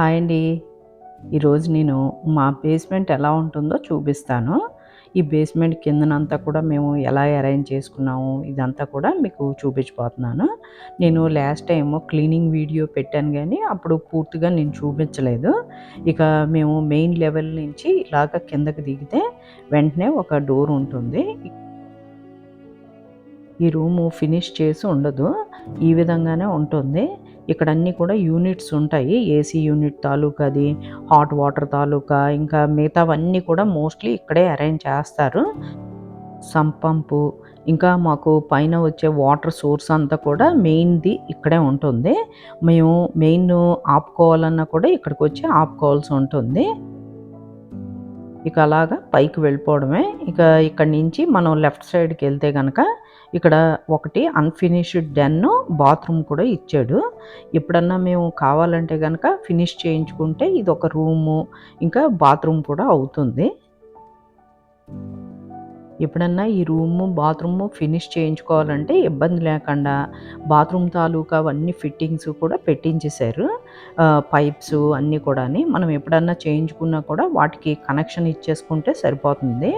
Hi అండి. ఈరోజు నేను మా బేస్మెంట్ ఎలా ఉంటుందో చూపిస్తాను. ఈ బేస్మెంట్ కిందనంతా కూడా మేము ఎలా అరేంజ్ చేసుకున్నాము ఇదంతా కూడా మీకు చూపించబోతున్నాను. నేను లాస్ట్ టైం క్లీనింగ్ వీడియో పెట్టాను కానీ అప్పుడు పూర్తిగా నేను చూపించలేదు. ఇక మేము మెయిన్ లెవెల్ నుంచి ఇలాగ కిందకి దిగితే వెంటనే ఒక డోర్ ఉంటుంది. ఈ రూము ఫినిష్ చేసి ఉండదు. ఈ విధంగానే ఉంటుంది. ఇక్కడ అన్నీ కూడా యూనిట్స్ ఉంటాయి. ఏసీ యూనిట్ తాలూకాది హాట్ వాటర్ తాలూకా ఇంకా మిగతావన్నీ కూడా మోస్ట్లీ ఇక్కడే అరేంజ్ చేస్తారు. సంపంపు ఇంకా మాకు పైన వచ్చే వాటర్ సోర్స్ అంతా కూడా మెయిన్ది ఇక్కడే ఉంటుంది. మేము మెయిన్ ఆపుకోవాలన్నా కూడా ఇక్కడికి వచ్చి ఆపుకోవాల్సి ఉంటుంది. ఇక అలాగా పైకి వెళ్ళిపోవడమే. ఇక ఇక్కడ నుంచి మనం లెఫ్ట్ సైడ్కి వెళ్తే కనుక ఇక్కడ ఒకటి అన్ఫినిష్డ్ డెన్ బాత్రూమ్ కూడా ఇచ్చాడు. ఎప్పుడన్నా మేము కావాలంటే కనుక ఫినిష్ చేయించుకుంటే ఇది ఒక రూము ఇంకా బాత్రూమ్ కూడా అవుతుంది. ఎప్పుడన్నా ఈ రూము బాత్రూము ఫినిష్ చేయించుకోవాలంటే ఇబ్బంది లేకుండా బాత్రూమ్ తాలూకా అవన్నీ ఫిట్టింగ్స్ కూడా పెట్టించేశారు. పైప్స్ అన్నీ కూడా మనం ఎప్పుడన్నా చేయించుకున్నా కూడా వాటికి కనెక్షన్ ఇచ్చేసుకుంటే సరిపోతుంది.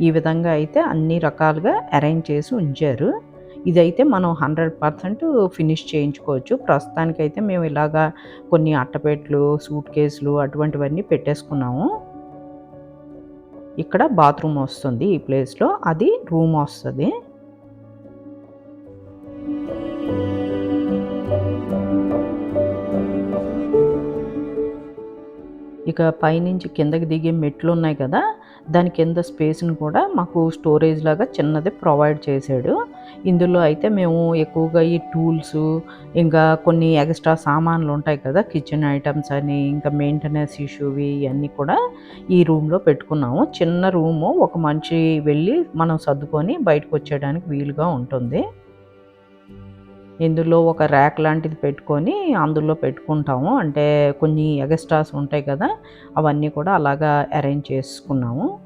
ఈ విధంగా అయితే అన్ని రకాలుగా అరేంజ్ చేసి ఉంచారు. ఇదైతే మనం హండ్రెడ్ పర్సెంట్ ఫినిష్ చేయించుకోవచ్చు. ప్రస్తుతానికైతే మేము ఇలాగా కొన్ని అట్టపెట్లు సూట్ కేసులు అటువంటివన్నీ పెట్టేసుకున్నాము. ఇక్కడ బాత్రూమ్ వస్తుంది ఈ ప్లేస్లో అది రూమ్ వస్తుంది. ఇక పైనుంచి కిందకి దిగే మెట్లు ఉన్నాయి కదా దాని కింద స్పేస్ని కూడా మాకు స్టోరేజ్ లాగా చిన్నది ప్రొవైడ్ చేశాడు. ఇందులో అయితే మేము ఎక్కువగా ఈ టూల్స్ ఇంకా కొన్ని ఎక్స్ట్రా సామాన్లు ఉంటాయి కదా కిచెన్ ఐటమ్స్ అని ఇంకా మెయింటెనెన్స్ ఇష్యూవి ఇవన్నీ కూడా ఈ రూమ్లో పెట్టుకున్నాము. చిన్న రూము ఒక మనిషి వెళ్ళి మనం సర్దుకొని బయటకు వచ్చేయడానికి వీలుగా ఉంటుంది. ఇందులో ఒక ర్యాక్ లాంటిది పెట్టుకొని అందులో పెట్టుకుంటాము. అంటే కొన్ని ఎగస్ట్రాస్ ఉంటాయి కదా అవన్నీ కూడా అలాగా అరేంజ్ చేసుకున్నాము.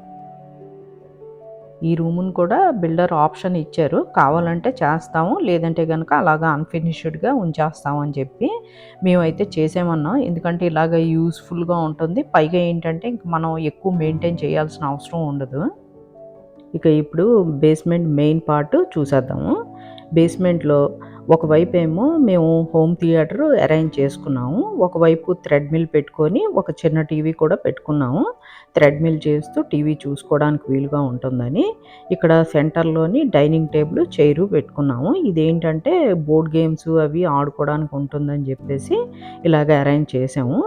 ఈ రూమ్ని కూడా బిల్డర్ ఆప్షన్ ఇచ్చారు. కావాలంటే చేస్తాము లేదంటే కనుక అలాగా అన్ఫినిష్డ్గా ఉంచేస్తాము అని చెప్పి మేమైతే చేసేమన్నాం. ఎందుకంటే ఇలాగ యూస్ఫుల్గా ఉంటుంది. పైగా ఏంటంటే ఇంక మనం ఎక్కువ మెయింటైన్ చేయాల్సిన అవసరం ఉండదు. ఇక ఇప్పుడు బేస్మెంట్ మెయిన్ పార్ట్ చూసేద్దాము. బేస్మెంట్లో ఒకవైపు ఏమో మేము హోమ్ థియేటర్ అరేంజ్ చేసుకున్నాము. ఒకవైపు థ్రెడ్మిల్ పెట్టుకొని ఒక చిన్న టీవీ కూడా పెట్టుకున్నాము. థ్రెడ్మిల్ చేస్తూ టీవీ చూసుకోవడానికి వీలుగా ఉంటుందని. ఇక్కడ సెంటర్లోని డైనింగ్ టేబుల్ చైరు పెట్టుకున్నాము. ఇదేంటంటే బోర్డ్ గేమ్స్ అవి ఆడుకోవడానికి ఉంటుందని చెప్పేసి ఇలాగ అరేంజ్ చేసాము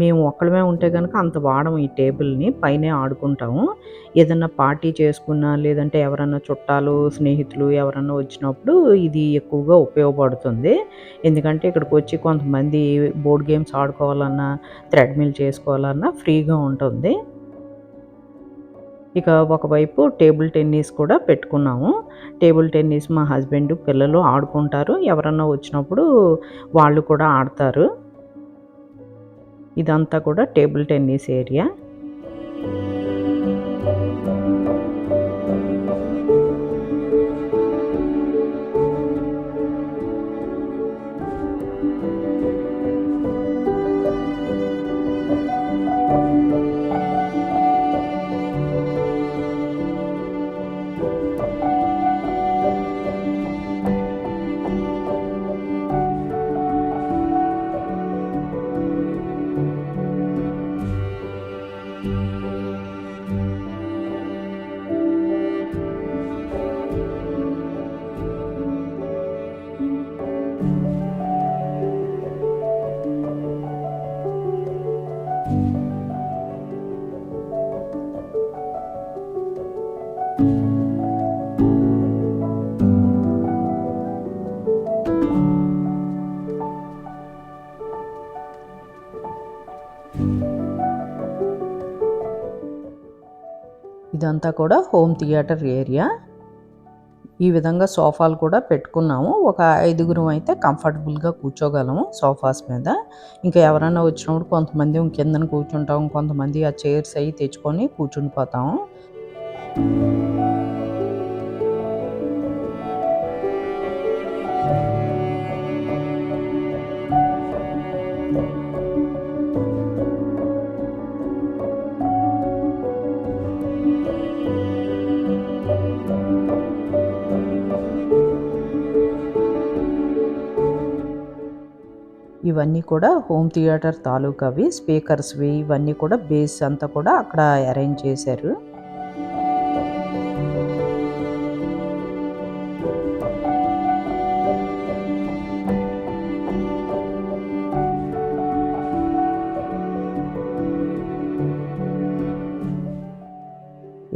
మేము ఒక్కడమే ఉంటే కనుక అంత వాడము ఈ టేబుల్ని పైనే ఆడుకుంటాము. ఏదన్నా పార్టీ చేసుకున్నా లేదంటే ఎవరన్నా చుట్టాలు స్నేహితులు ఎవరన్నా వచ్చినప్పుడు ఇది ఎక్కువ ఎక్కువగా ఉపయోగపడుతుంది. ఎందుకంటే ఇక్కడికి వచ్చి కొంతమంది బోర్డ్ గేమ్స్ ఆడుకోవాలన్నా థ్రెడ్మిల్ చేసుకోవాలన్నా ఫ్రీగా ఉంటుంది. ఇక ఒకవైపు టేబుల్ టెన్నిస్ కూడా పెట్టుకున్నాము. టేబుల్ టెన్నిస్ మా హస్బెండ్ పిల్లలు ఆడుకుంటారు. ఎవరన్నా వచ్చినప్పుడు వాళ్ళు కూడా ఆడతారు. ఇదంతా కూడా టేబుల్ టెన్నిస్ ఏరియా ఇదంతా కూడా హోమ్ థియేటర్ ఏరియా. ఈ విధంగా సోఫాలు కూడా పెట్టుకున్నాము. ఒక ఐదుగురం అయితే కంఫర్టబుల్గా కూర్చోగలము సోఫాస్ మీద. ఇంకా ఎవరైనా వచ్చినప్పుడు కొంతమంది కిందన కూర్చుంటాం కొంతమంది ఆ చైర్స్ అవి తెచ్చుకొని కూర్చుండిపోతాము. ఇవన్నీ కూడా హోమ్ థియేటర్ తాలూకావి స్పీకర్స్వి ఇవన్నీ కూడా బేస్ అంతా కూడా అక్కడ అరేంజ్ చేశారు.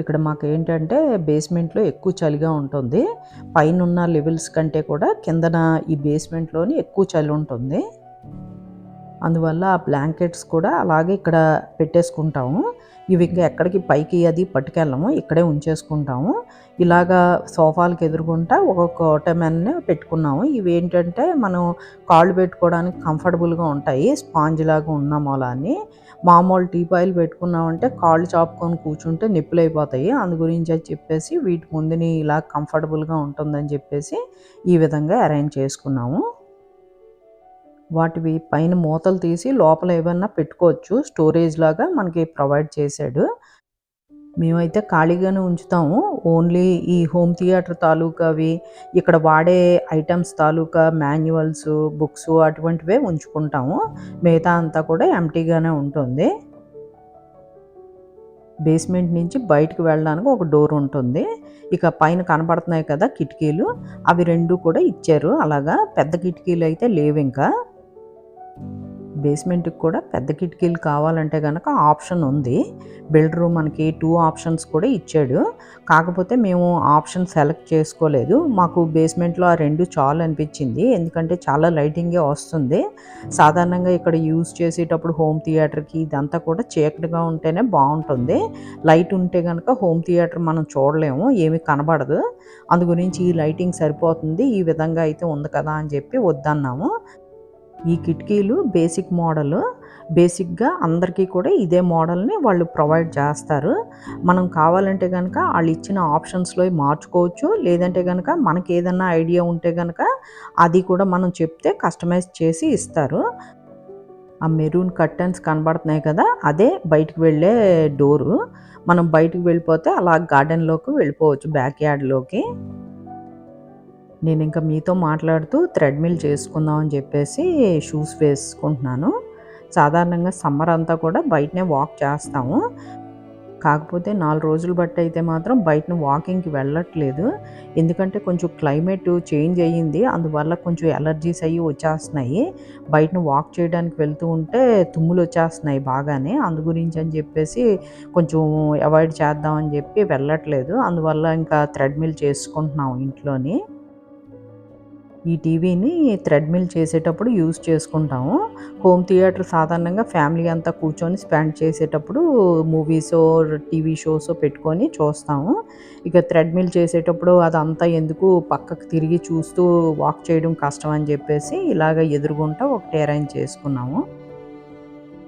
ఇక్కడ మాకు ఏంటంటే బేస్మెంట్లో ఎక్కువ చలిగా ఉంటుంది. పైన ఉన్న లెవెల్స్ కంటే కూడా కిందన ఈ బేస్మెంట్లోని ఎక్కువ చలి ఉంటుంది. అందువల్ల ఆ బ్లాంకెట్స్ కూడా అలాగే ఇక్కడ పెట్టేసుకుంటాము. ఇవి ఇంకా ఎక్కడికి పైకి అది పట్టుకెళ్ళము ఇక్కడే ఉంచేసుకుంటాము. ఇలాగా సోఫాలకు ఎదురుకుంటా ఒక్కొక్క ఓటమెన్ని పెట్టుకున్నాము. ఇవి ఏంటంటే మనం కాళ్ళు పెట్టుకోవడానికి కంఫర్టబుల్గా ఉంటాయి స్పాంజ్ లాగా ఉన్నాము అలా అని మామూలు టీపాయిలు పెట్టుకున్నామంటే కాళ్ళు చాపుకొని కూర్చుంటే నిప్పులు అయిపోతాయి. అందు గురించి అని చెప్పేసి వీటి ముందుని ఇలా కంఫర్టబుల్గా ఉంటుందని చెప్పేసి ఈ విధంగా అరేంజ్ చేసుకున్నాము. వాటివి పైన మూతలు తీసి లోపల ఏమన్నా పెట్టుకోవచ్చు. స్టోరేజ్ లాగా మనకి ప్రొవైడ్ చేశాడు. మేమైతే ఖాళీగానే ఉంచుతాము. ఓన్లీ ఈ హోమ్ థియేటర్ తాలూకావి ఇక్కడ వాడే ఐటమ్స్ తాలూకా మాన్యువల్స్ బుక్స్ అటువంటివే ఉంచుకుంటాము. మిగతా అంతా కూడా ఎంటీగానే ఉంటుంది. బేస్మెంట్ నుంచి బయటకు వెళ్ళడానికి ఒక డోర్ ఉంటుంది. ఇక పైన కనపడుతున్నాయి కదా కిటికీలు. అవి రెండు కూడా ఇచ్చారు. అలాగా పెద్ద కిటికీలు అయితే లేవు ఇంకా. బేస్మెంట్కి కూడా పెద్ద కిటికీలు కావాలంటే కనుక ఆప్షన్ ఉంది. బిల్డరు మనకి టూ ఆప్షన్స్ కూడా ఇచ్చాడు. కాకపోతే మేము ఆప్షన్ సెలెక్ట్ చేసుకోలేదు. మాకు బేస్మెంట్లో ఆ రెండు చాలు అనిపించింది. ఎందుకంటే చాలా లైటింగే వస్తుంది. సాధారణంగా ఇక్కడ యూజ్ చేసేటప్పుడు హోమ్ థియేటర్కి ఇదంతా కూడా చీకటిగా ఉంటేనే బాగుంటుంది. లైట్ ఉంటే కనుక హోమ్ థియేటర్ మనం చూడలేము. ఏమి కనబడదు. అందు గురించి ఈ లైటింగ్ సరిపోతుంది. ఈ విధంగా అయితే ఉంది కదా అని చెప్పి వద్దన్నాము. ఈ కిటికీలు బేసిక్ మోడల్. బేసిక్గా అందరికీ కూడా ఇదే మోడల్ని వాళ్ళు ప్రొవైడ్ చేస్తారు. మనం కావాలంటే కనుక వాళ్ళు ఇచ్చిన ఆప్షన్స్లో మార్చుకోవచ్చు. లేదంటే కనుక మనకి ఏదన్నా ఐడియా ఉంటే కనుక అది కూడా మనం చెప్తే కస్టమైజ్ చేసి ఇస్తారు. ఆ మెరూన్ కర్టన్స్ కనబడుతున్నాయి కదా అదే బయటకు వెళ్ళే డోరు. మనం బయటకు వెళ్ళిపోతే అలా గార్డెన్లోకి వెళ్ళిపోవచ్చు బ్యాక్ యార్డ్లోకి. నేను ఇంకా మీతో మాట్లాడుతూ థ్రెడ్మిల్ చేసుకుందాం అని చెప్పేసి షూస్ వేసుకుంటున్నాను. సాధారణంగా సమ్మర్ అంతా కూడా బయటనే వాక్ చేస్తాము. కాకపోతే నాలుగు రోజులు బట్టి అయితే మాత్రం బయటను వాకింగ్కి వెళ్ళట్లేదు. ఎందుకంటే కొంచెం క్లైమేట్ చేంజ్ అయ్యింది. అందువల్ల కొంచెం ఎలర్జీస్ అయ్యి వచ్చేస్తున్నాయి. బయటను వాక్ చేయడానికి వెళ్తూ ఉంటే తుమ్ములు వచ్చేస్తున్నాయి బాగానే. అందు గురించి అని చెప్పేసి కొంచెం అవాయిడ్ చేద్దామని చెప్పి వెళ్ళట్లేదు. అందువల్ల ఇంకా థ్రెడ్మిల్ చేసుకుంటున్నాం ఇంట్లోని. ఈ టీవీని థ్రెడ్మిల్ చేసేటప్పుడు యూజ్ చేసుకుంటాము. హోమ్ థియేటర్ సాధారణంగా ఫ్యామిలీ అంతా కూర్చొని స్పెండ్ చేసేటప్పుడు మూవీస్ టీవీ షోస్ పెట్టుకొని చూస్తాము. ఇక థ్రెడ్మిల్ చేసేటప్పుడు అదంతా ఎందుకు పక్కకు తిరిగి చూస్తూ వాక్ చేయడం కష్టం అని చెప్పేసి ఇలాగ ఎదురుగుంటా ఒకటి అరేంజ్ చేసుకున్నాము.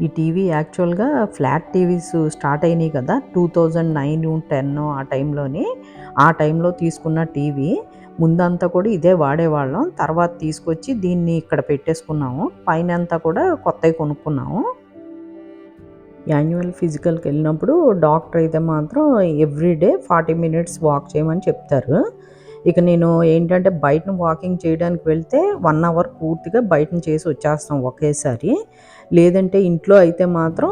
ఈ టీవీ యాక్చువల్గా ఫ్లాట్ టీవీస్ స్టార్ట్ అయినాయి కదా టూ థౌజండ్ నైన్ టెన్ ఆ టైంలోని ఆ టైంలో తీసుకున్న టీవీ. ముందంతా కూడా ఇదే వాడేవాళ్ళం. తర్వాత తీసుకొచ్చి దీన్ని ఇక్కడ పెట్టేసుకున్నాము. పైన అంతా కూడా కొత్తవి కొనుక్కున్నాము. యాన్యువల్ ఫిజికల్కి వెళ్ళినప్పుడు డాక్టర్ అయితే మాత్రం ఎవ్రీడే ఫార్టీ మినిట్స్ వాక్ చేయమని చెప్తారు. ఇక నేను ఏంటంటే బయటను వాకింగ్ చేయడానికి వెళ్తే వన్ అవర్ పూర్తిగా బయటను చేసి వచ్చేస్తాం ఒకేసారి. లేదంటే ఇంట్లో అయితే మాత్రం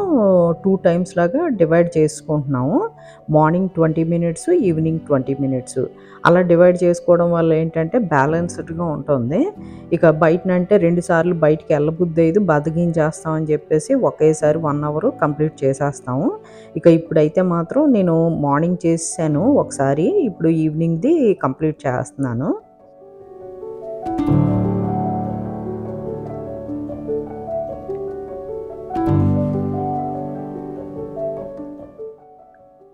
టూ టైమ్స్ లాగా డివైడ్ చేసుకుంటున్నాము. Morning twenty minutes evening twenty minutes. అలా డివైడ్ చేసుకోవడం వల్ల ఏంటంటే బ్యాలెన్స్డ్గా ఉంటుంది. ఇక బయటనంటే రెండు సార్లు బయటికి వెళ్ళబుద్ది అయ్యి బతికించేస్తామని చెప్పేసి ఒకేసారి వన్ అవర్ కంప్లీట్ చేసేస్తాము. ఇక ఇప్పుడైతే మాత్రం నేను మార్నింగ్ చేశాను ఒకసారి ఇప్పుడు ఈవినింగ్ది కంప్లీట్ చేస్తున్నాను.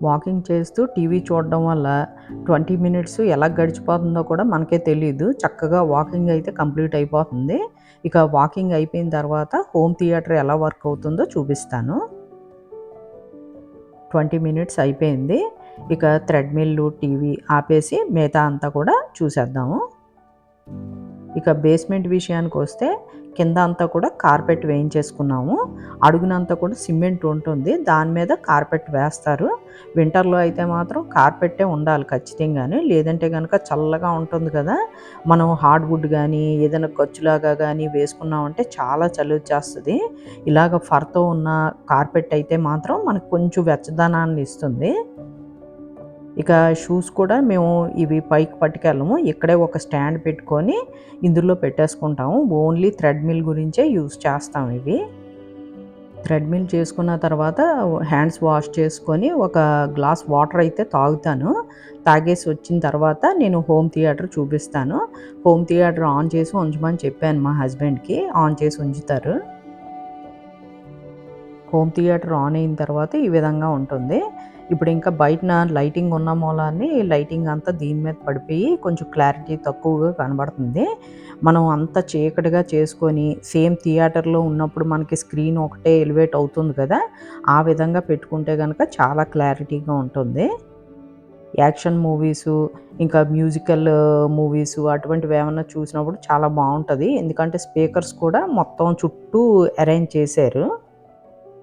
వాకింగ్ చేస్తూ టీవీ చూడడం వల్ల ట్వంటీ మినిట్స్ ఎలా గడిచిపోతుందో కూడా మనకే తెలియదు చక్కగా వాకింగ్ అయితే కంప్లీట్ అయిపోతుంది. ఇక వాకింగ్ అయిపోయిన తర్వాత హోమ్ థియేటర్ ఎలా వర్క్ అవుతుందో చూపిస్తాను. ట్వంటీ మినిట్స్ అయిపోయింది. ఇక థ్రెడ్మిల్లు టీవీ ఆపేసి మిగతా అంతా కూడా చూసేద్దాము. ఇక బేస్మెంట్ విషయానికి వస్తే కింద అంతా కూడా కార్పెట్ వేయించేసుకున్నాము. అడుగునంతా కూడా సిమెంట్ ఉంటుంది. దాని మీద కార్పెట్ వేస్తారు. వింటర్లో అయితే మాత్రం కార్పెట్టే ఉండాలి ఖచ్చితంగానే. లేదంటే కనుక చల్లగా ఉంటుంది కదా. మనం హార్డ్వుడ్ కానీ ఏదైనా ఖర్చులాగా కానీ వేసుకున్నామంటే చాలా చలి వచ్చేస్తుంది. ఇలాగ ఫర్తో ఉన్న కార్పెట్ అయితే మాత్రం మనకు కొంచెం వెచ్చదనాన్ని ఇస్తుంది. ఇక షూస్ కూడా మేము ఇవి పైకి పట్టుకెళ్ళము. ఇక్కడే ఒక స్టాండ్ పెట్టుకొని ఇందులో పెట్టేసుకుంటాము. ఓన్లీ థ్రెడ్మిల్ గురించే యూస్ చేస్తాం ఇవి. థ్రెడ్మిల్ చేసుకున్న తర్వాత హ్యాండ్స్ వాష్ చేసుకొని ఒక గ్లాస్ వాటర్ అయితే తాగుతాను. తాగేసి వచ్చిన తర్వాత నేను హోమ్ థియేటర్ చూపిస్తాను. హోమ్ థియేటర్ ఆన్ చేసి ఉంచమని చెప్పాను మా హస్బెండ్కి ఆన్ చేసి ఉంచుతారు. హోమ్ థియేటర్ ఆన్ అయిన తర్వాత ఈ విధంగా ఉంటుంది. ఇప్పుడు ఇంకా బయటన లైటింగ్ ఉన్న మూలాన్ని లైటింగ్ అంతా దీని మీద పడిపోయి కొంచెం క్లారిటీ తక్కువగా కనబడుతుంది. మనం అంత చీకటిగా చేసుకొని సేమ్ థియేటర్లో ఉన్నప్పుడు మనకి స్క్రీన్ ఒకటే ఎలివేట్ అవుతుంది కదా ఆ విధంగా పెట్టుకుంటే కనుక చాలా క్లారిటీగా ఉంటుంది. యాక్షన్ మూవీస్ ఇంకా మ్యూజికల్ మూవీస్ అటువంటివి ఏమైనా చూసినప్పుడు చాలా బాగుంటుంది. ఎందుకంటే స్పీకర్స్ కూడా మొత్తం చుట్టూ అరేంజ్ చేశారు.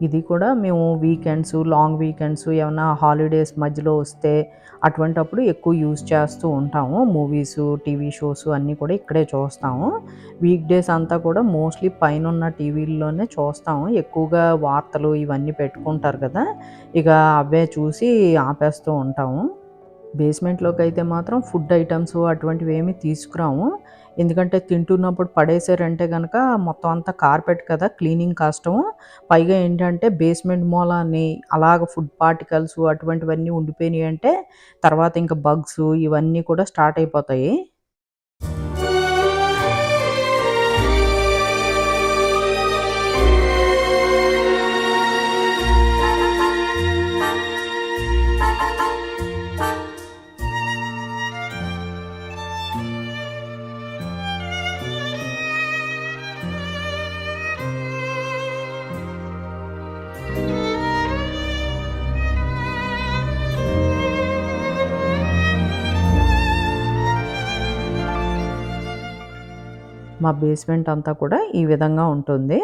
ఇది కూడా మేము వీకెండ్స్ లాంగ్ వీకెండ్స్ ఏమైనా హాలిడేస్ మధ్యలో వస్తే అటువంటప్పుడు ఎక్కువ యూజ్ చేస్తూ ఉంటాము. మూవీస్ టీవీ షోస్ అన్నీ కూడా ఇక్కడే చూస్తాము. వీక్ డేస్ అంతా కూడా మోస్ట్లీ పైన ఉన్న టీవీల్లోనే చూస్తాము. ఎక్కువగా వార్తలు ఇవన్నీ పెట్టుకుంటారు కదా ఇక అవే చూసి ఆపేస్తూ ఉంటాము. బేస్మెంట్లోకి అయితే మాత్రం ఫుడ్ ఐటమ్స్ అటువంటివి ఏమీ తీసుకురాము. ఎందుకంటే తింటున్నప్పుడు పడేసారంటే కనుక మొత్తం అంతా కార్పెట్ కదా క్లీనింగ్ కష్టము పైగా ఏంటంటే బేస్మెంట్ మూలాన్ని అలాగ ఫుడ్ పార్టికల్స్ అటువంటివన్నీ ఉండిపోయినాయి అంటే తర్వాత ఇంకా బగ్స్ ఇవన్నీ కూడా స్టార్ట్ అయిపోతాయి. మా బేస్మెంట్ అంతా కూడా ఈ విధంగా ఉంటుంది.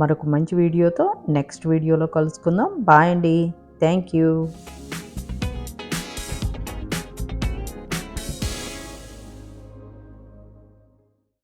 మరొక మంచి వీడియోతో నెక్స్ట్ వీడియోలో కలుసుకుందాం. బాయ్ అండి. Thank you